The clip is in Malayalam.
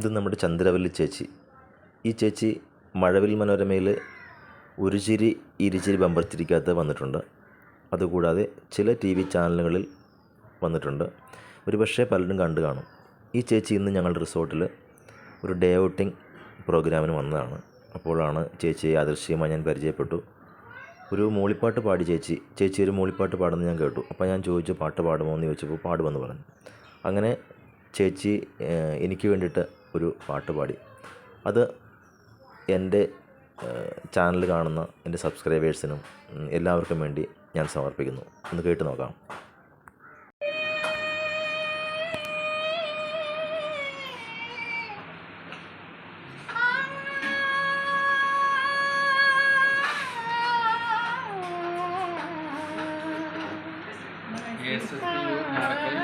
ഇത് നമ്മുടെ ചന്ദ്രവല്ലി ചേച്ചി. ഈ ചേച്ചി മഴവിൽ മനോരമയിൽ ഒരു ചിരി ഇരുചിരി ബമ്പർച്ചിരിക്കകത്ത് വന്നിട്ടുണ്ട്. അതുകൂടാതെ ചില ടി വി ചാനലുകളിൽ വന്നിട്ടുണ്ട്. ഒരു പക്ഷേ പലരും കണ്ടു കാണും. ഈ ചേച്ചി ഇന്ന് ഞങ്ങളുടെ റിസോർട്ടിൽ ഒരു ഡേ ഔട്ടിംഗ് പ്രോഗ്രാമിന് വന്നതാണ്. അപ്പോഴാണ് ചേച്ചിയെ യാദൃശ്ചികമായി ഞാൻ പരിചയപ്പെട്ടു. ഒരു മൂളിപ്പാട്ട് പാടി ചേച്ചി. ചേച്ചി ഒരു മൂളിപ്പാട്ട് പാടുന്നത് ഞാൻ കേട്ടു. അപ്പോൾ ഞാൻ ചോദിച്ചു പാട്ട് പാടുമോ? എന്ന് ചോദിച്ചപ്പോൾ പാടുമെന്ന് പറഞ്ഞു. അങ്ങനെ ചേച്ചി എനിക്ക് വേണ്ടിയിട്ട് ഒരു പാട്ട് പാടി. അത് എന്റെ ചാനൽ കാണുന്ന എന്റെ സബ്സ്ക്രൈബേഴ്സിനും എല്ലാവർക്കും വേണ്ടി ഞാൻ സമർപ്പിക്കുന്നു. ഒന്ന് കേട്ട് നോക്കാം. S S